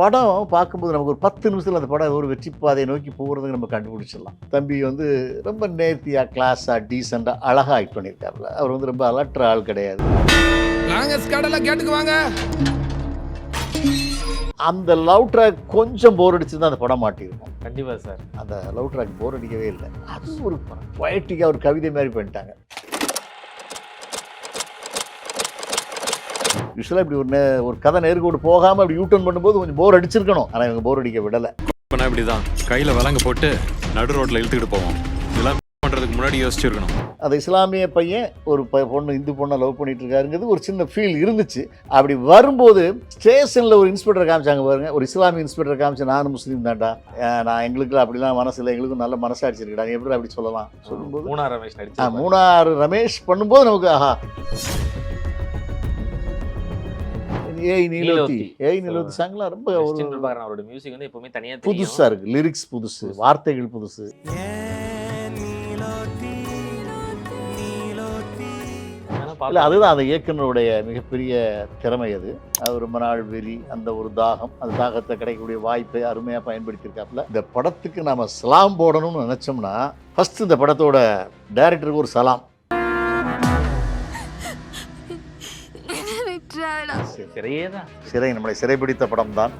படம் பார்க்கும்போது நமக்கு ஒரு பத்து நிமிஷத்தில் அந்த படம் ஒரு வெற்றி பாதையை நோக்கி போகிறதுக்கு நம்ம கண்டுபிடிச்சிடலாம். தம்பி வந்து ரொம்ப நேர்த்தியாக கிளாஸாக டீசெண்டாக அழகாக ஆக்ட் பண்ணியிருக்காருல. அவர் வந்து ரொம்ப அலட்டுற ஆள் கிடையாது. அந்த லவ் ட்ராக் கொஞ்சம் போர் அடிச்சு தான் அந்த படம் மாட்டியிருக்கும். கண்டிப்பா சார் அந்த லவ் ட்ராக் போர் அடிக்கவே இல்லை. அது ஒரு பொயட்டிக்காக ஒரு கவிதை மாதிரி பண்ணிட்டாங்க. யூஸ்வலாக இப்படி ஒரு நே- ஒரு கதை நேர்கோடு போகாமல் அப்படி யூட்டர்ன் பண்ணும்போது கொஞ்சம் போர் அடிச்சிருக்கணும். ஆனால் இவங்க போர் அடிக்க விடலை. பண்ணா இப்படிதான். கையில விலங்க போட்டு நடு ரோட்ல இழுத்துக்கிட்டு போவோம். இதெல்லாம் பண்றதுக்கு முன்னாடி யோசிச்சிருக்கணும். அந்த இஸ்லாமிய பையன் ஒரு ப- பொண்ணு இந்து பொண்ணை லவ் பண்ணிட்டு இருக்காருங்கிறது ஒரு சின்ன ஃபீல் இருந்துச்சு. அப்படி வரும்போது ஸ்டேஷனில் ஒரு இன்ஸ்பெக்டர் காமிச்சாங்க பாருங்க. ஒரு இஸ்லாமிய இன்ஸ்பெக்டர் காமிச்சு நானும் முஸ்லீம் தான்டா. நான் எங்களுக்கு அப்படிலாம் மனசு இல்லை. எங்களுக்கும் நல்ல மனசாட்சி இருக்குடா எப்படி அப்படி சொல்லலாம்? சொல்லும்போது மூணா ரமேஷ் மூணாறு ரமேஷ் பண்ணும்போது நமக்கு ஆஹா. ஏய் நீலோத்தி. ஏய் நீலோத்தி. சாங்லாம் ரொம்ப ஒரு அவரோட மியூசிக் வந்து எப்பவுமே தனியா புதுசா இருக்கு. லிரிக்ஸ் புதுசு வார்த்தைகள் புதுசு. இல்லை அதுதான் அந்த இயக்குனருடைய மிகப்பெரிய திறமை அது. அது ரொம்ப நாள் வெறி அந்த ஒரு தாகம் அந்த தாகத்தை கிடைக்கக்கூடிய வாய்ப்பை அருமையாக பயன்படுத்தியிருக்காப்புல. இந்த படத்துக்கு நாம சலாம் போடணும்னு நினச்சோம்னா ஃபர்ஸ்ட் இந்த படத்தோட டைரக்டருக்கு ஒரு சலாம். சிறையே தான் சிறை நம்மளை சிறைபிடித்த படம் தான்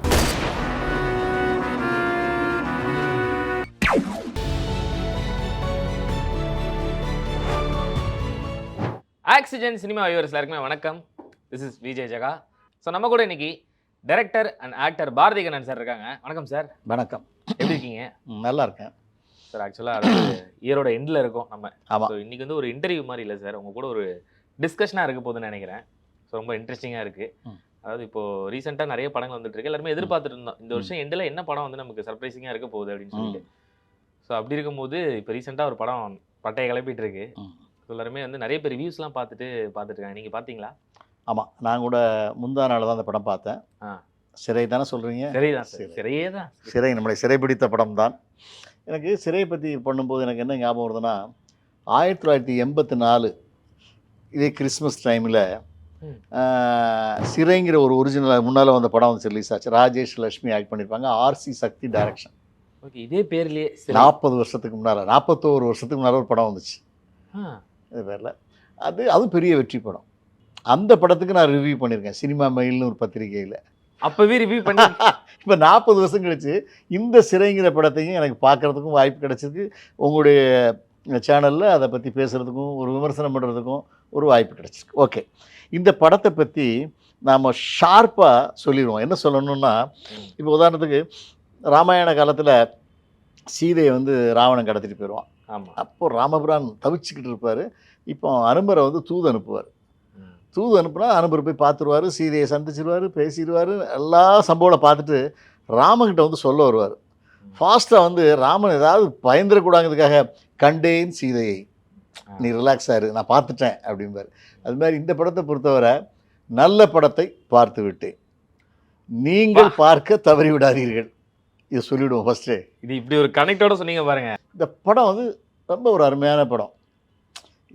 ஆக்சிஜன் சினிமா வியூவர்ஸ் எல்லாருக்குமே வணக்கம். This is Vijay Jega. So நம்ம கூட இன்னைக்கு director and actor Bharathi Kannan sir இருக்காங்க. வணக்கம் சார் வணக்கம். எப்படி இருக்கீங்க? நல்லா இருக்கேன். சார் ஆக்சுவலாக அதாவது இயரோட எண்டில் இருக்கோம் நம்ம. ஆமா. ஸோ இன்னைக்கு வந்து ஒரு இன்டர்வியூ மாதிரி இல்லை சார் உங்க கூட ஒரு டிஸ்கஷனாக இருக்க போகுதுன்னு நினைக்கிறேன். ஸோ ரொம்ப இன்ட்ரெஸ்டிங்காக இருக்கு. ம். அதாவது இப்போ ரீசெண்டாக நிறைய படங்கள் வந்துட்டு இருக்கு. எல்லாருமே எதிர்பார்த்துட்டு இருந்தோம். இந்த வருஷம் எண்டில் என்ன படம் வந்து நமக்கு சர்ப்ரைசிங்காக இருக்க போகுது அப்படின்னு சொல்லிட்டு. ஸோ அப்படி இருக்கும்போது இப்போ ரீசெண்டாக ஒரு படம் பட்டையை கிளப்பிட்டு இருக்கு. எல்லாருமே வந்து நிறைய பேர் ரிவ்யூஸ்லாம் பார்த்துட்டு இருக்காங்க. நீங்கள் பார்த்தீங்களா? ஆமாம் நான் கூட முந்தா நாள் தான் அந்த படம் பார்த்தேன். ஆ. சிறை தானே சொல்கிறீங்க சார் சரி. சிறையே தான். சிறை நம்மளை சிறைபிடித்த படம் தான். எனக்கு சிறையை பற்றி பண்ணும்போது எனக்கு என்ன ஞாபகம் வருதுன்னா ஆயிரத்தி தொள்ளாயிரத்தி எண்பத்தி நாலு இதே கிறிஸ்மஸ் டைமில். சிறைங்கிற ஒரு ஒரிஜினல் முன்னால் வந்த படம் வந்து ரிலீஸ் ஆச்சு. ராஜேஷ் லட்சுமி ஆக்ட் பண்ணியிருப்பாங்க ஆர்சி சக்தி டைரக்ஷன் ஓகே இதே பேர்லயே. நாற்பது வருஷத்துக்கு முன்னால் நாற்பத்தோரு வருஷத்துக்கு முன்னால் ஒரு படம் வந்துச்சு. இது பேரில். அது அதுவும் பெரிய வெற்றி படம். அந்த படத்துக்கு நான் ரிவ்யூ பண்ணியிருக்கேன் சினிமா மெயில்னு ஒரு பத்திரிகையில். அப்பவே ரிவ்யூ பண்ணி இப்போ நாற்பது வருஷம் கழிச்சு இந்த சிறைங்கிற படத்தையும் எனக்கு பார்க்குறதுக்கும் வாய்ப்பு கிடைச்சிருக்கு. உங்களுடைய சேனலில் அதை பற்றி பேசுகிறதுக்கும் ஒரு விமர்சனம் பண்ணுறதுக்கும் ஒரு வாய்ப்பு கிடைச்சிருக்கு. ஓகே இந்த படத்தை பற்றி நாம் ஷார்ப்பாக சொல்லிடுவோம். என்ன சொல்லணும்னா இப்போ உதாரணத்துக்கு ராமாயண காலத்தில் சீதையை வந்து ராவணன் கடத்திட்டு போயிடுவான் ஆமா. அப்போ ராமபிரான் தவிச்சுக்கிட்டு இருப்பார். இப்போ அனுமரை வந்து தூது அனுப்புவார். தூது அனுப்புனா அனுபர் போய் பார்த்துருவாரு சீதையை சந்திச்சிருவாரு பேசிடுவார் எல்லா சம்பவம் பார்த்துட்டு ராமகிட்ட வந்து சொல்ல வருவார். ஃபாஸ்ட்டாக வந்து ராமன் ஏதாவது பயந்துடக்கூடாங்கிறதுக்காக கண்டேன் சீதையை. நீ ரிலாக்ஸ் ஆயிரு நான் பார்த்துட்டேன் அப்படிம்பார். அது மாதிரி இந்த படத்தை பொறுத்தவரை நல்ல படத்தை பார்த்து விட்டேன். நீங்கள் பார்க்க தவறி விடாதீர்கள். இதை சொல்லிவிடுவோம் ஃபஸ்ட்டு இது இப்படி ஒரு கனெக்டோட சொன்னீங்க பாருங்க. இந்த படம் வந்து ரொம்ப ஒரு அருமையான படம்.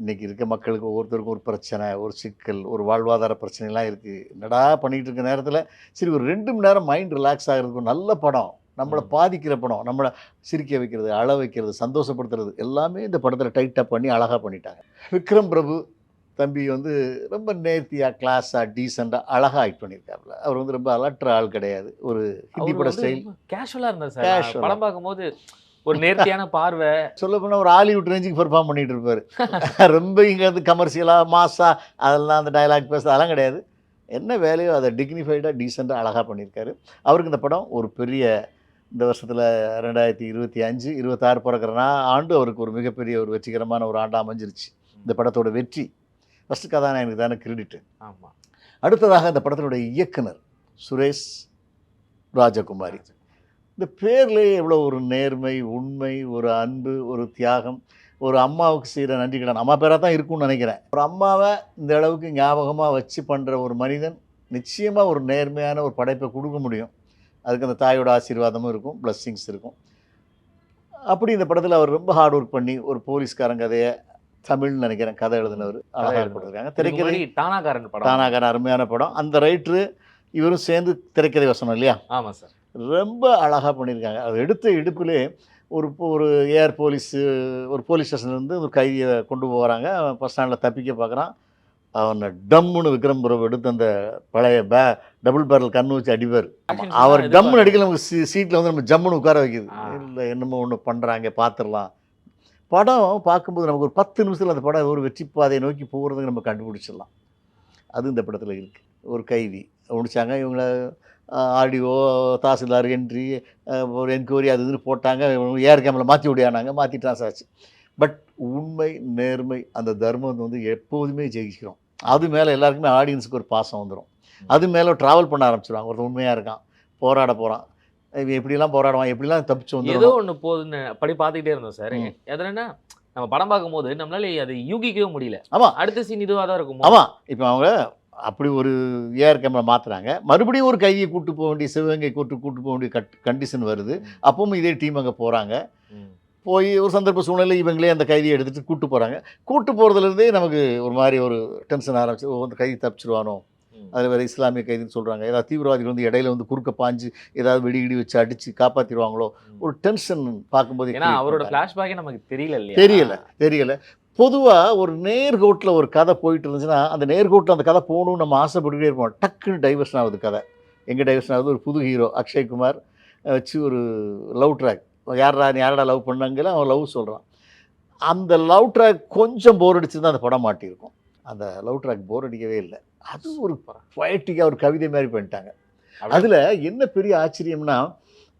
இன்றைக்கி இருக்க மக்களுக்கு ஒவ்வொருத்தருக்கும் ஒரு பிரச்சனை ஒரு சிக்கல் ஒரு வாழ்வாதார பிரச்சனைலாம் இருக்குது என்னடா பண்ணிகிட்டு இருக்க நேரத்தில்? சரி ஒரு ரெண்டு மணி நேரம் மைண்ட் ரிலாக்ஸ் ஆகிறதுக்கு நல்ல படம். நம்மளை. பாதிக்கிற படம் நம்மளை சிரிக்க வைக்கிறது அழ வைக்கிறது சந்தோஷப்படுத்துறது எல்லாமே இந்த படத்தில் டைட்டாக பண்ணி அழகாக பண்ணிட்டாங்க. விக்ரம் பிரபு தம்பி வந்து ரொம்ப நேர்த்தியாக கிளாஸாக டீசெண்டாக அழகாக ஆக்ட் பண்ணியிருக்காப்புல அவர் வந்து ரொம்ப அலட்டுற ஆள் கிடையாது. ஒரு ஹிந்தி பட ஸ்டைல் கேஷுவலா இருந்தார் சார். படம் பார்க்கும்போது ஒரு நேர்த்தியான பார்வை. சொல்ல போனால் ஒரு ஹாலிவுட் ரேஞ்சுக்கு பெர்ஃபார்ம் பண்ணிட்டு இருப்பார். ரொம்ப இங்கே வந்து கமர்ஷியலாக மாஸா அதெல்லாம் அந்த டயலாக் பேச அதெல்லாம் கிடையாது. என்ன வேலையோ அதை டிக்னிஃபைடாக டீசெண்டாக அழகாக பண்ணியிருக்காரு அவருக்கு இந்த படம் ஒரு பெரிய இந்த வருஷத்தில் ரெண்டாயிரத்தி இருபத்தி அஞ்சு இருபத்தாறு பிறக்கிறனா ஆண்டு அவருக்கு ஒரு மிகப்பெரிய ஒரு வெற்றிகரமான ஒரு ஆண்டாக அமைஞ்சிருச்சு. இந்த படத்தோட வெற்றி. ஃபஸ்ட்டு கதாநாயகனுக்கு தானே கிரெடிட்டு ஆமா. அடுத்ததாக இந்த படத்தினுடைய இயக்குனர் சுரேஷ் ராஜகுமாரி. இந்த பேர்லேயே எவ்வளோ ஒரு நேர்மை உண்மை ஒரு அன்பு ஒரு தியாகம் ஒரு அம்மாவுக்கு செய்கிற நன்றி கடன். அம்மா பேராக தான் இருக்கும்னு நினைக்கிறேன். ஒரு அம்மாவை இந்த அளவுக்கு ஞாபகமாக வச்சு பண்ணுற ஒரு மனிதன் நிச்சயமாக ஒரு நேர்மையான ஒரு படைப்பை கொடுக்க முடியும். அதுக்கு அந்த தாயோட ஆசீர்வாதமும் இருக்கும் பிளஸ்ஸிங்ஸ் இருக்கும். அப்படி இந்த படத்தில் அவர் ரொம்ப ஹார்ட் ஒர்க் பண்ணி ஒரு போலீஸ்காரன் கதையை தமிழ்னு நினைக்கிறேன் கதை எழுதினவர். அழகாக இதுக்கு திரைக்கதை டானாகாரன் படம். தானாகார அருமையான படம். அந்த ரைட்ரு இவரும் சேர்ந்து திரைக்கதை வசனம் இல்லையா? ஆமா சார். ரொம்ப அழகாக பண்ணியிருக்காங்க. அது எடுத்த இடுப்பிலே ஒரு ஒரு ஏர் போலீஸு ஒரு போலீஸ் ஸ்டேஷன்லேருந்து ஒரு கைதியை கொண்டு போகிறாங்க பஸ் ஸ்டாண்டில் தப்பிக்க பார்க்குறான் அவனை டம்முன்னு விக்ரம் பிரபு எடுத்து அந்த பழைய பே டபுள் பேரல் கண்ணு வச்சு அடிப்பார். அவர் டம்முன்னு. அடிக்கல நமக்கு சீ சீட்டில் வந்து நம்ம ஜம்முன்னு உட்கார வைக்குது. இல்லை என்னமோ ஒன்று பண்ணுறாங்க பார்த்துடலாம் படம் பார்க்கும்போது நமக்கு ஒரு பத்து நிமிஷத்தில் அந்த படம் ஒரு வெற்றி பாதையை நோக்கி போகிறதுக்கு நம்ம கண்டுபிடிச்சிடலாம். அது இந்த படத்தில் இருக்குது ஒரு கைதி. முடிச்சாங்க இவங்கள ஆடியோ தாசில்தார் என்ட்ரி ஒரு என்கொயரி அது இதுன்னு போட்டாங்க ஏர் கேமில் மாற்றி விடியானாங்க மாற்றி ட்ரான்ஸ் ஆச்சு. பட் உண்மை நேர்மை அந்த தர்மம் வந்து எப்போதுமே ஜெயிக்கிறோம். அது மேலே எல்லாருக்குமே ஆடியன்ஸுக்கு ஒரு பாசம் வந்துடும் அது மேலே ட்ராவல் பண்ண ஆரம்பிச்சிடுவாங்க ஒருத்தன் உண்மையாக இருக்கான். போராட போகிறான் எப்படிலாம் போராடுவான்? எப்படிலாம் தப்பிச்சு ஏதோ வந்துடும் ஒண்ணு போகுதுன்னு படி பார்த்துக்கிட்டே இருந்தோம் சார். எதுனா நம்ம படம் பார்க்கும்போது நம்மளால அதை யூகிக்கவே முடியல. ஆமா. அடுத்த சீன் இதுவா தான் இருக்கும்? ஆமாம் இப்போ அவங்க அப்படி ஒரு ஏஆர் கேமரா மாற்றுறாங்க மறுபடியும் ஒரு கையை கூட்டு போக வேண்டிய சிவகங்கை கூட்டு கூட்டு போக வேண்டிய கட் கண்டிஷன் வருது. அப்பவும் இதே டீம் அங்கே போகிறாங்க போய் ஒரு சந்தர்ப்ப சூழ்நிலை இவங்களே அந்த கைதியை எடுத்துகிட்டு கூட்டு போகிறாங்க கூட்டு போகிறதுலேருந்தே நமக்கு ஒரு மாதிரி ஒரு டென்ஷன் ஆரம்பிச்சு அந்த கைதி தப்பிச்சிருவானோ? அதில் வேறு இஸ்லாமிய கைதின்னு சொல்கிறாங்க ஏதாவது தீவிரவாதிகள் வந்து இடையில வந்து குறுக்க பாஞ்சு ஏதாவது வெடிகிடி வச்சு அடித்து காப்பாற்றிடுவாங்களோ ஒரு டென்ஷன் பார்க்கும்போது ஏன்னா அவரோட. ஃபிளாஷ்பேக்கே நமக்கு தெரியல இல்லையா? தெரியல தெரியல. பொதுவாக ஒரு நேர்கோட்டில் ஒரு கதை போயிட்டு இருந்துச்சுன்னா அந்த நேர்கோட்டில் அந்த கதை போகணும்னு நம்ம ஆசைப்பட்டுக்கிட்டே இருப்போம். டக்குன்னு டைவர்ஷன் ஆகுது கதை. எங்கே டைவர்ஷன் ஆகுது ஒரு புது ஹீரோ அக்ஷய் குமார் வச்சு ஒரு லவ் ட்ராக் யாரா நீ யாரடா லவ் பண்ணாங்கல அவன் லவ் சொல்கிறான் அந்த லவ் ட்ராக் கொஞ்சம் போர் அடிச்சிருந்தா அந்த படம் மாட்டியிருக்கும். அந்த லவ் ட்ராக் போர் அடிக்கவே இல்லை. அது ஒரு பொயட்டிக்காக ஒரு கவிதை மாதிரி பண்ணிட்டாங்க. அதில் என்ன பெரிய ஆச்சரியம்னா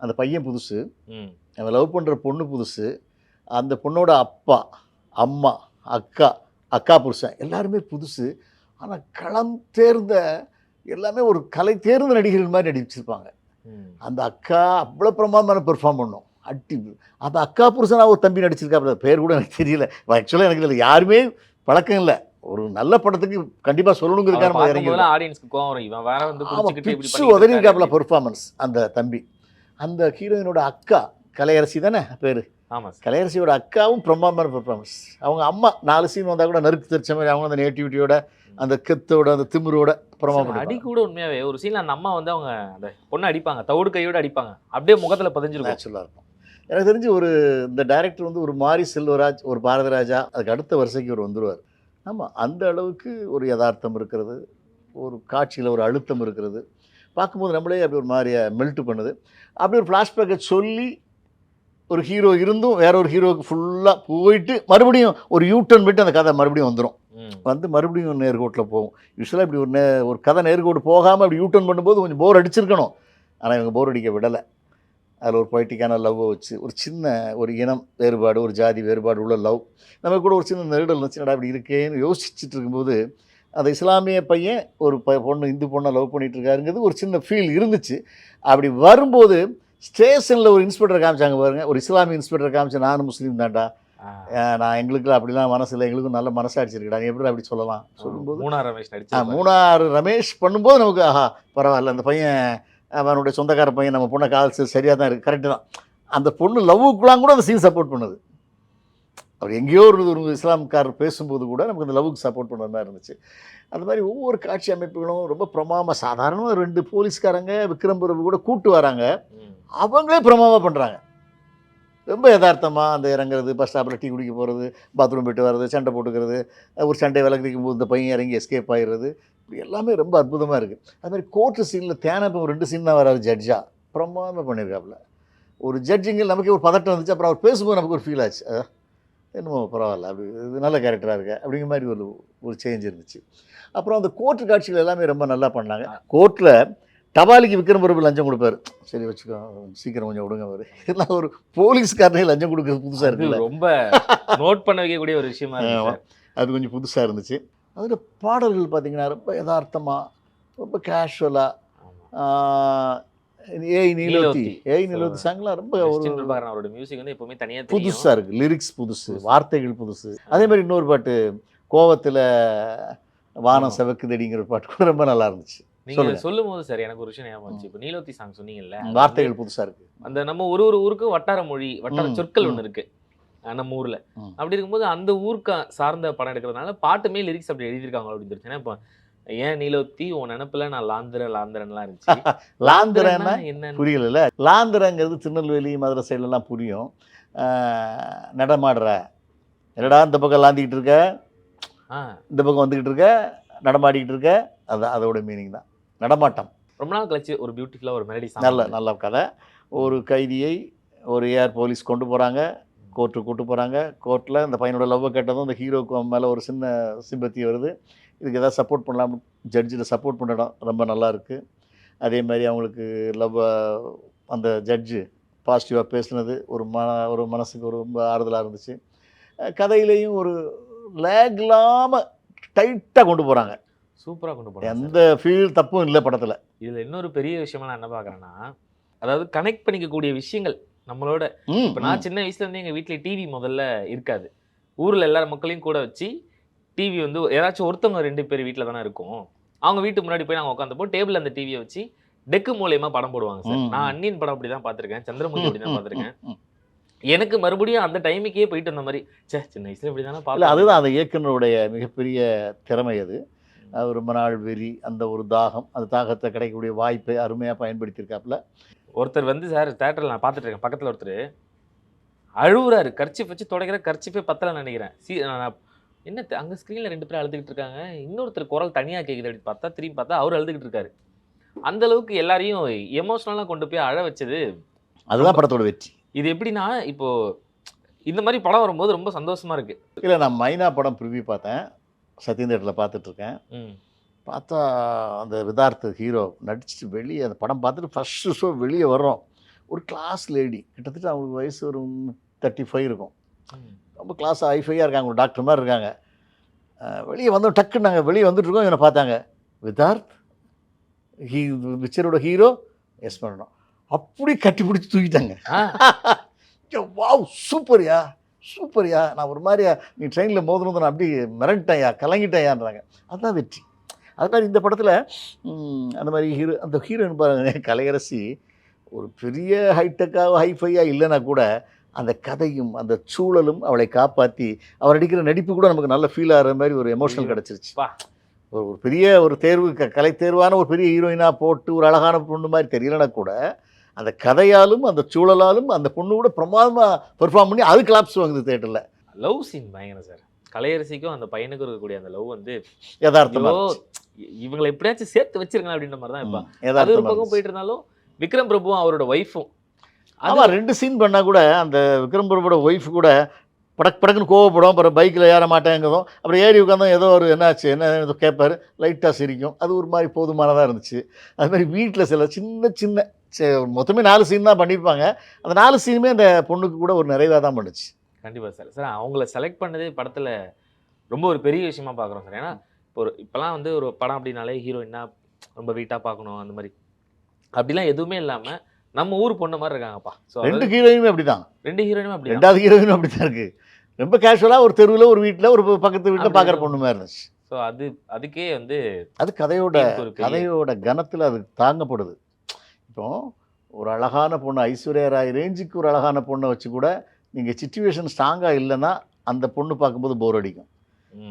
அந்த பையன் புதுசு. அவன் லவ் பண்ணுற பொண்ணு புதுசு அந்த பொண்ணோட அப்பா அம்மா அக்கா அக்கா புருஷன் எல்லாருமே புதுசு. ஆனால் களம் தேர்ந்த எல்லாமே ஒரு கலை தேர்ந்த நடிகர்கள் மாதிரி நடிச்சிருப்பாங்க. அந்த அக்கா அவ்வளோ பிரமாதமான பெர்ஃபார்ம் பண்ணும். அட்டி அந்த அக்கா புருஷனாக ஒரு தம்பி நடிச்சிருக்காப்புல பேர் கூட எனக்கு தெரியல. ஆக்சுவலாக எனக்கு இதில் யாருமே பழக்கம் இல்லை. ஒரு நல்ல படத்துக்கு கண்டிப்பாக சொல்லணுங்கிறதுக்காக இறங்கி ஆடியன்ஸ்க்கு கோவம் வரும். இவன் வேற வந்து ஆமாம் உதறியிருக்காப்புல இருக்காரு. பெர்ஃபார்மன்ஸ் அந்த தம்பி. அந்த ஹீரோயினோட அக்கா கலையரசி தானே பேர்? ஆமா சார் கலையரசியோட அக்காவும் பிரம்மாண்டமான பெர்ஃபார்மன்ஸ் அவங்க அம்மா நாலு சீன் வந்தால் கூட நறுக்கு தெரிச்ச மாதிரி அவங்க அந்த நேட்டிவிட்டியோட அந்த கெத்தோட அந்த திமிரோட பிரமா சார், அடி கூட உண்மையாவே. ஒரு சீன்ல அந்த அம்மா வந்து அவங்க அந்த பொண்ணை அடிப்பாங்க. தவிடு கையோட அடிப்பாங்க. அப்படியே முகத்துல பதிஞ்சிருக்கும். நேச்சுரலாக இருக்கும். எனக்கு தெரிஞ்சு ஒரு இந்த டைரக்டர் வந்து ஒரு மாரி செல்வராஜ் ஒரு பாரதிராஜா அதுக்கு அடுத்த வருஷைக்கு ஒரு வந்துடுவார் ஆமாம் அந்த அளவுக்கு ஒரு யதார்த்தம் இருக்கிறது ஒரு காட்சியில் ஒரு அழுத்தம் இருக்கிறது. பார்க்கும்போது நம்மளே அப்படி ஒரு மாதிரியை மெல்ட் பண்ணுது. அப்படி ஒரு ஃப்ளாஷ்பேக்கை சொல்லி ஒரு ஹீரோ இருந்தும் வேற ஒரு ஹீரோவுக்கு ஃபுல்லாக போயிட்டு மறுபடியும் ஒரு யூட்டர்ன் விட்டு அந்த கதை மறுபடியும் வந்துடும். வந்து மறுபடியும் நேர்கோட்டில் போகும். யூஸ்வலாக இப்படி ஒரு நே ஒரு கதை நேர்கோடு போகாமல் அப்படி யூட்டர்ன் பண்ணும்போது கொஞ்சம் போர் அடிச்சிருக்கணும். ஆனால் இவங்க போர் அடிக்க விடலை. அதில் ஒரு பொய்ட்டிக்கான லவ்வை வச்சு ஒரு சின்ன ஒரு இனம் வேறுபாடு ஒரு ஜாதி வேறுபாடு உள்ள லவ் நமக்கு கூட ஒரு சின்ன நெருடல் இருந்துச்சுடா அப்படி இருக்கேன்னு யோசிச்சுட்டு இருக்கும்போது அந்த இஸ்லாமிய பையன் ஒரு ப பொண்ணு இந்து பொண்ணை லவ் பண்ணிட்டு இருக்காருங்கிறது ஒரு சின்ன ஃபீல் இருந்துச்சு. அப்படி வரும்போது ஸ்டேஷனில் ஒரு இன்ஸ்பெக்டர் காமிச்சாங்க பாருங்க ஒரு இஸ்லாமிய இன்ஸ்பெக்டர் காமிச்சு நானும் முஸ்லீம் தான்டா. நான் எங்களுக்கு அப்படிலாம் மனசு இல்லை எங்களுக்கும் நல்ல மனசாட்சி இருக்குடா நீ எப்படி அப்படி சொல்லலாம்? சொல்லும்போது மூணார் ரமேஷ் நடிச்சு மூணாறு ரமேஷ் பண்ணும்போது நமக்கு ஆஹா பரவாயில்ல அந்த பையன் அவனுடைய சொந்தக்கார பையன் நம்ம பொண்ணை காதல் சரியாக தான் இருக்குது கரெக்டு தான். அந்த பொண்ணு லவ்வுக்குலாம் கூட அந்த சீன் சப்போர்ட் பண்ணுது. அவர் எங்கேயோ ஒரு ஒரு இஸ்லாம்காரர் பேசும்போது கூட நமக்கு அந்த லவ்வுக்கு சப்போர்ட் பண்ணுற மாதிரி இருந்துச்சு. அந்த மாதிரி ஒவ்வொரு காட்சி அமைப்புகளும் ரொம்ப பிரமாமா சாதாரணமாக ரெண்டு போலீஸ்காரங்க விக்ரம் பிரபு கூட கூட்டு வராங்க. அவங்களே பிரமாமா பண்ணுறாங்க ரொம்ப யதார்த்தமாக அந்த இறங்குறது பஸ் ஸ்டாப்பில் டீ குடிக்க போகிறது பாத்ரூம் போயிட்டு வர்றது சண்டை போட்டுக்கிறது ஒரு சண்டை விளக்கு போது இந்த பையன் இறங்கி எஸ்கேப் ஆகிடுறது இப்படி எல்லாமே ரொம்ப அற்புதமாக இருக்குது அது மாதிரி கோர்ட்டு சீனில் தேனப்பம் ரெண்டு சீன் தான் வராது ஜட்ஜா பிரமாதமாக பண்ணியிருக்காப்புல ஒரு ஜட்ஜிங்க நமக்கே ஒரு பதட்டம் வந்துச்சு அப்புறம் அவர் பேசும்போது நமக்கு ஒரு ஃபீல் ஆச்சு. என்னமோ பரவாயில்ல அப்படி இது நல்ல கேரக்டராக இருக்கு. அப்படிங்கிற மாதிரி ஒரு ஒரு சேஞ்ச் இருந்துச்சு. அப்புறம் அந்த கோர்ட்டு காட்சிகள் எல்லாமே ரொம்ப நல்லா பண்ணாங்க. கோர்ட்டில் டபாலிக்கு விக்ரம் பிரபு லஞ்சம் கொடுப்பாரு. சரி வச்சுக்கோ சீக்கிரம் கொஞ்சம் விடுங்க அவர். இதெல்லாம் ஒரு போலீஸ்காரனே லஞ்சம் கொடுக்குறது புதுசாக அது இருக்குல்ல. ரொம்ப நோட் பண்ண வைக்கக்கூடிய ஒரு விஷயமா. அது கொஞ்சம் புதுசாக இருந்துச்சு. அதில் பாடல்கள் பார்த்தீங்கன்னா ரொம்ப யதார்த்தமாக ரொம்ப கேஷுவலாக. ஏய் நீலோத்தி. ஏய் நீலோத்தி சாங்லாம் ரொம்ப ஒரு அவரோட மியூசிக் வந்து எப்பவுமே தனியா தெரியும் புதுசாக இருக்குது லிரிக்ஸ் புதுசு. வார்த்தைகள் புதுசு அதே மாதிரி இன்னொரு பாட்டு கோவத்தில் வானம். செவக்குதடிங்கிற பாட்டு கூட ரொம்ப நல்லா இருந்துச்சு நீங்க சொல்லுங்க. சொல்லும் போது சரி எனக்கு ஒரு விஷயம் ஞாபகம் வந்துச்சு இப்போ நீலோத்தி சாங் சொன்னீங்கல்ல வார்த்தைகள் புதுசாக இருக்குது அந்த நம்ம ஒரு ஒரு ஊருக்கும் வட்டார மொழி வட்டார சொற்கள். ஒன்று இருக்கு அஹ் நம்ம ஊர்ல. அப்படி இருக்கும்போது அந்த ஊருக்கு சார்ந்த படம் எடுக்கிறதுனால பாட்டுமே லிரிக்ஸ் அப்படி எழுதியிருக்காங்க அப்படின்னு தெரிஞ்சு ஏன்னா இப்போ ஏன் நீலோத்தி உன் நினப்புல நான் லாந்திரன் லாந்திரன்லாம் இருந்துச்சு. லாந்திரன்னா என்ன புரியல லாந்திரங்கிறது திருநெல்வேலி மதுரை சைட்லலாம் புரியும். நடமாடுற. என்னடா இந்த பக்கம் லாந்திக்கிட்டு இருக்க? இந்த பக்கம் வந்துக்கிட்டு இருக்க? நடமாடிக்கிட்டு இருக்க? அது அதோட மீனிங் தான். நடமாட்டம். ரொம்ப நாள் கழிச்சு ஒரு பியூட்டிஃபுல்லா ஒரு மெலடி நல்ல நல்ல கதை. ஒரு கைதியை ஒரு ஏர் போலீஸ் கொண்டு போகிறாங்க கோர்ட்டுக்கு கூட்டு போகிறாங்க கோர்ட்டில் இந்த பையனோட லவ்வை கேட்டதும் இந்த ஹீரோக்கு மேலே ஒரு சின்ன சிம்பத்தி வருது. இதுக்கு எதாவது சப்போர்ட் பண்ணலாம். ஜட்ஜில் சப்போர்ட் பண்ண இடம் ரொம்ப நல்லா இருக்குது அதே மாதிரி அவங்களுக்கு லவ் அந்த ஜட்ஜு பாசிட்டிவாக பேசுனது ஒரு மன ஒரு மனசுக்கு ஒரு ரொம்ப ஆறுதலாக இருந்துச்சு. கதையிலையும் ஒரு லேக் இல்லாமல் டைட்டாக கொண்டு போகிறாங்க சூப்பரா கொண்டு போனாங்க எந்த ஃபீல் தப்பும் இல்லை படத்தில். இதுல இன்னொரு பெரிய விஷயமா நான் என்ன பாக்குறேன்னா அதாவது கனெக்ட் பண்ணிக்கக்கூடிய விஷயங்கள் நம்மளோட. இப்போ நான் சின்ன வயசுல இருந்து எங்க வீட்ல டிவி முதல்ல இருக்காது. ஊர்ல எல்லா மக்களையும் கூட வச்சு டிவி வந்து யாராச்சும் ஒருத்தவங்க ரெண்டு பேர் வீட்டில் தானே இருக்கும். அவங்க வீட்டு முன்னாடி போய் நாங்கள் உட்காந்தப்போ டேபிள் அந்த டிவியை வச்சு டெக்கு மூலியமா படம் போடுவாங்க சார். நான் அன்னியன் படம் அப்படி தான் பார்த்துருக்கேன். சந்திரமுகி அப்படி தான் பார்த்துருக்கேன். எனக்கு மறுபடியும் அந்த டைமுக்கே போயிட்டு வந்த மாதிரி ச்சே சின்ன வயசுல இப்படி தானே பார்த்தேன் அதுதான் அந்த இயக்குனருடைய மிகப்பெரிய திறமை அது. அது ரொம்ப நாள் வெறி அந்த ஒரு தாகம் அந்த தாகத்தை கிடைக்கக்கூடிய வாய்ப்பை அருமையாக பயன்படுத்தியிருக்காப்புல. ஒருத்தர் வந்து சார் தேட்டரில் நான் பார்த்துட்டு இருக்கேன். பக்கத்தில் ஒருத்தர். அழுவுறாரு. கர்ச்சிப் வச்சு தொடக்கிற கர்ச்சிப்பே பத்தல நினைக்கிறேன். சி நான் என்ன அங்க ஸ்க்ரீனில் ரெண்டு பேரும் அழுதுகிட்டு இருக்காங்க. இன்னொருத்தர் குரல் தனியா கேக்குது. அப்படின்னு பார்த்தா திரும்பி பார்த்தா அவர் அழுதுகிட்டு இருக்காரு. அந்த அளவுக்கு எல்லாரையும் எமோஷனலாக கொண்டு போய் அழ வச்சது. அதுதான் படத்தோட வெற்றி. இது எப்படின்னா இப்போ இந்த மாதிரி படம் வரும்போது ரொம்ப சந்தோஷமா இருக்கு. இல்லை நான் மைனா படம் ப்ரிவ்யூ பார்த்தேன். சத்யேந்திரத்தில் பார்த்துட்ருக்கேன் ம். பார்த்தா அந்த விதார்த்த ஹீரோ நடிச்சுட்டு வெளியே அந்த படம் பார்த்துட்டு ஃபஸ்ட்டு ஷோ வெளியே வர்றோம். ஒரு கிளாஸ் லேடி கிட்டத்தட்ட அவங்களுக்கு வயசு ஒரு தேர்ட்டி ஃபைவ் இருக்கும் ரொம்ப கிளாஸ் ஹைஃபையாக இருக்காங்க. ஒரு டாக்டர் மாதிரி இருக்காங்க. வெளியே வந்தோம் டக்குன்னு நாங்கள் வெளியே வந்துட்டு இருக்கோம். இவனை பார்த்தாங்க. விதார்த் ஹீ பிக்சரோட ஹீரோ எஸ் பண்ணணும் அப்படி கட்டி பிடிச்சி தூக்கிட்டாங்க. வாவ் சூப்பர்யா சூப்பர்யா நான் ஒரு மாதிரியா நீ ட்ரெயினில் மோதணும் நான் அப்படி மிரண்டேன்யா கலங்கிட்டேன்யான்றாங்க. அதுதான் வெற்றி. அது மாதிரி இந்த படத்தில் அந்த மாதிரி ஹீரோ அந்த ஹீரோயின் பாருங்க கலையரசி ஒரு பெரிய ஹைடெக்காக ஹைஃபையாக இல்லைன்னா கூட அந்த கதையும் அந்த சூழலும் அவளை காப்பாற்றி அவர் அடிக்கிற நடிப்பு கூட நமக்கு நல்ல ஃபீல் ஆகிற மாதிரி ஒரு எமோஷனல் கிடச்சிருச்சு. ஒரு ஒரு பெரிய ஒரு தேர்வு க கலை தேர்வான ஒரு பெரிய ஹீரோயினாக போட்டு ஒரு அழகான பொண்ணு மாதிரி தெரியலனா கூட அந்த கதையாலும் அந்த சூழலாலும் அந்த பொண்ணு கூட பிரமாதமாக பெர்ஃபார்ம் பண்ணி அது கிளாப்ஸ் வாங்குது தேட்டரில் லவ் சீன் பயங்கரம் சார் கலையரசிக்கும் அந்த பையனுக்கும் இருக்கக்கூடிய அந்த லவ் வந்து யதார்த்தமாக இவங்களை எப்படியாச்சும் சேர்த்து வச்சிருக்கலாம் அப்படின்ற மாதிரி தான் இப்போ அது ஒரு பக்கம் போயிட்டு இருந்தாலும் விக்ரம் பிரபுவும் அவரோட ஒய்ஃபும் ஆமாம் ரெண்டு சீன் பண்ணால் கூட அந்த விக்ரம் பிரபுவோட ஒய்ஃப் கூட படக் படக்குன்னு கோவப்படும் அப்புறம் பைக்கில் ஏற மாட்டேங்கிறதும் அப்புறம் ஏறி உட்காந்தோம் ஏதோ ஒரு என்னாச்சு என்ன ஏதோ கேட்பாரு லைட்டாக சிரிக்கும். அது ஒரு மாதிரி போதுமானதாக இருந்துச்சு. அது மாதிரி வீட்டில் சில சின்ன சின்ன சே- மொத்தமே நாலு சீன் தான் பண்ணியிருப்பாங்க அந்த நாலு சீனுமே அந்த பொண்ணுக்கு கூட ஒரு நிறைவாக தான் பண்ணுச்சு. கண்டிப்பா சார். சார் அவங்கள செலக்ட் பண்ணதே படத்துல ரொம்ப ஒரு பெரிய விஷயமா பார்க்குறோம் சார். ஏன்னா ஒரு இப்போலாம் வந்து ஒரு படம் அப்படின்னாலே ஹீரோயினா ரொம்ப வீட்டாக பார்க்கணும் அந்த மாதிரி. அப்படிலாம் எதுவுமே இல்லாம நம்ம ஊர் பொண்ணு மாதிரி இருக்காங்கப்பா. ஸோ ரெண்டு ஹீரோயினுமே அப்படி தான் ரெண்டு ஹீரோயினும் அப்படி ரெண்டாவது ஹீரோயினும் அப்படி தான் இருக்குது ரொம்ப கேஷுவலாக ஒரு தெருவில் ஒரு வீட்டில் ஒரு பக்கத்து வீட்டில் பார்க்குற. பொண்ணு மாதிரி இருந்துச்சு. ஸோ அது அதுக்கே வந்து அது கதையோட கதையோட கனத்தில் அது தாங்கப்படுது. இப்போ ஒரு அழகான பொண்ணு ஐஸ்வர்யா ராய் ரேஞ்சுக்கு ஒரு அழகான பொண்ணை வச்சு கூட நீங்கள் சுச்சுவேஷன் ஸ்ட்ராங்காக இல்லைன்னா அந்த பொண்ணு பார்க்கும்போது போர் அடிக்கும்.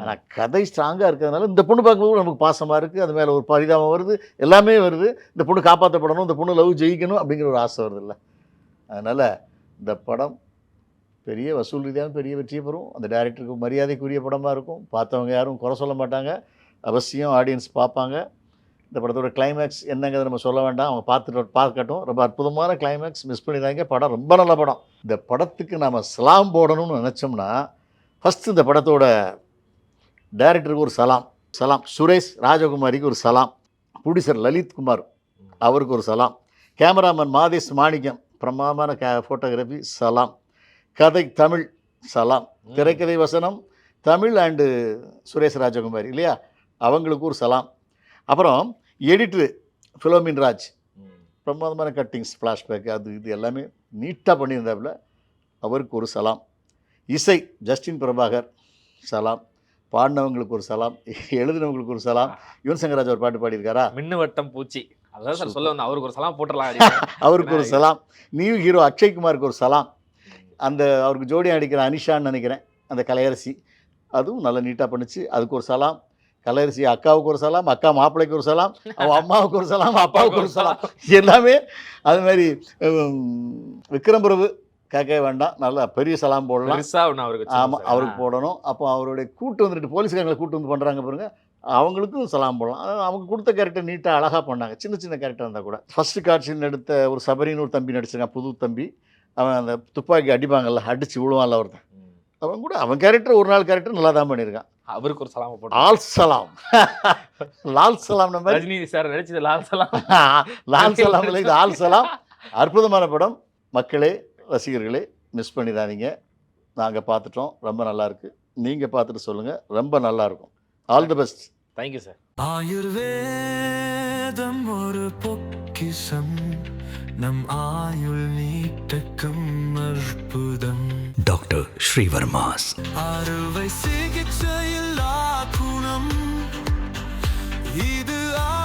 ஆனால் கதை ஸ்ட்ராங்காக இருக்கிறதுனால இந்த பொண்ணு பார்க்கும்போது நமக்கு பாசமாக இருக்குது அது மேலே ஒரு பரிதாபம் வருது. எல்லாமே வருது. இந்த பொண்ணு காப்பாற்றப்படணும் இந்த பொண்ணு லவ் ஜெயிக்கணும் அப்படிங்கிற ஒரு ஆசை வருது இல்லை. அதனால் இந்த படம் பெரிய வசூல் ரீதியாக பெரிய வெற்றியை பெறும். அந்த டேரக்டருக்கு மரியாதைக்குரிய படமாக இருக்கும். பார்த்தவங்க யாரும் குறை சொல்ல மாட்டாங்க. அவசியம் ஆடியன்ஸ் பார்ப்பாங்க. இந்த படத்தோட கிளைமேக்ஸ் என்னங்கிறத நம்ம சொல்ல வேண்டாம். அவங்க பார்த்துட்டு பார்க்கட்டும். ரொம்ப அற்புதமான கிளைமேக்ஸ் மிஸ் பண்ணிடுறாங்க படம் ரொம்ப நல்ல படம். இந்த படத்துக்கு நாம் ஸ்லாம் போடணும்னு நினச்சோம்னா ஃபஸ்ட்டு இந்த படத்தோட டைரக்டருக்கு ஒரு சலாம். சலாம். சுரேஷ் ராஜகுமாரிக்கு ஒரு சலாம். ப்ரொடியூசர் லலித் குமார் அவருக்கு ஒரு சலாம். கேமராமேன் மாதேஷ் மாணிக்கம் பிரமாதமான கே ஃபோட்டோகிராஃபி சலாம். கதை தமிழ் சலாம். திரைக்கதை வசனம் தமிழ் அண்டு சுரேஷ் ராஜகுமாரி இல்லையா? அவங்களுக்கு ஒரு சலாம். அப்புறம் எடிட்ரு ஃபிலோமின் ராஜ். பிரமாதமான கட்டிங்ஸ் ஃப்ளாஷ்பேக் அது இது எல்லாமே நீட்டாக பண்ணியிருந்தாப்புல அவருக்கு ஒரு சலாம். இசை ஜஸ்டின் பிரபாகர் சலாம். பாடினவங்களுக்கு ஒரு சலாம் எழுதினவங்களுக்கு ஒரு சலாம். யுவன் சங்கர் ராஜா ஒரு பாட்டு பாடியிருக்காரா? மின்னு வட்டம் பூச்சி. அதான் சார். சொல்ல வந்தேன். அவருக்கு ஒரு சலாம் போட்டுடலாம். அவருக்கு ஒரு சலாம். நியூ ஹீரோ அக்ஷய்குமாருக்கு ஒரு சலாம். அந்த அவருக்கு ஜோடி அடிக்கிற அனிஷான்னு நினைக்கிறேன். அந்த கலையரசி. அதுவும் நல்லா நீட்டாக பண்ணுச்சு. அதுக்கு ஒரு சலாம். கலரிசி அக்காவுக்கு ஒரு சலாம் அக்கா மாப்பிள்ளைக்கு ஒரு சலாம் அவன் அம்மாவுக்கு ஒரு சலாம் அப்பாவுக்கு ஒரு சலாம். எல்லாமே அது மாதிரி விக்ரம் பிரபு கேட்கவே வேண்டாம். நல்லா பெரிய சலாம் போடலாம். அவருக்கு ஆமாம். அவருக்கு போடணும். அப்போ அவருடைய கூட்டு வந்துட்டு போலீஸ்காரங்களை கூட்டு வந்து பண்ணுறாங்க பாருங்க. அவங்களுக்கும் சலாம் போடலாம். அவங்க கொடுத்த கேரக்டர் நீட்டாக அழகாக பண்ணாங்க. சின்ன சின்ன கேரக்டர் இருந்தால் கூட. ஃபர்ஸ்ட் காட்சியில் எடுத்த ஒரு சபரின்னு ஒரு தம்பி நடிச்சிருக்கான். புது தம்பி. அவன் அந்த துப்பாக்கி அடிப்பாங்கல்ல அடிச்சு விழுவான்ல ஒருத்தன். அவன் கூட அவன் கேரக்டர் ஒரு நாள் கேரக்டர் நல்லா தான் பண்ணியிருக்கான். அவருக்கு ஒரு சலாம போட்டு. ஆல் சலாம். லால் சலாம் மாதிரி ரஜினி சார் நடிச்சது லால் சலாம். லால் சலாம் ஆல் சலாம். அற்புதமான படம். மக்களே ரசிகர்களே மிஸ் பண்ணிடாதீங்க. நாங்கள் பார்த்துட்டோம். ரொம்ப நல்லா இருக்கு நீங்கள் பார்த்துட்டு சொல்லுங்கள் ரொம்ப நல்லா இருக்கும் all the best thank you sir ஆயுர்வேதம் ஒரு பொக்கிஷம். நம் ஆயுள் நீட்டக்கும் அற்புதம். டாக்டர் ஸ்ரீவர்மாஸ். அறுவை சிகிச்சையில் குணம். இது ஆயுட்கால